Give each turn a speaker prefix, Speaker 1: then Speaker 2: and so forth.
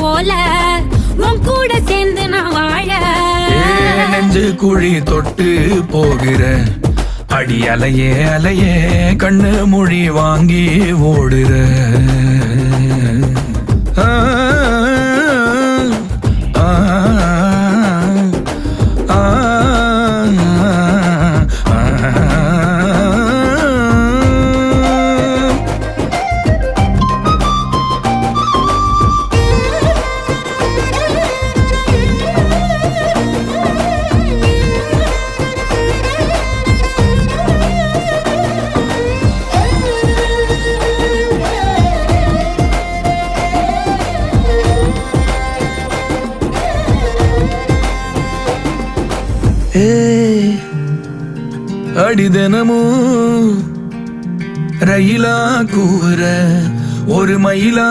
Speaker 1: போல உன் கூட சேர்ந்து நான் வாழ.
Speaker 2: நெஞ்சு குழி தொட்டு போகிற அடி அலையே அலையே கண்ணு மொழி வாங்கி ஓடுற. ஏய், அடிதனமும் ரயிலா கூற ஒரு மயிலா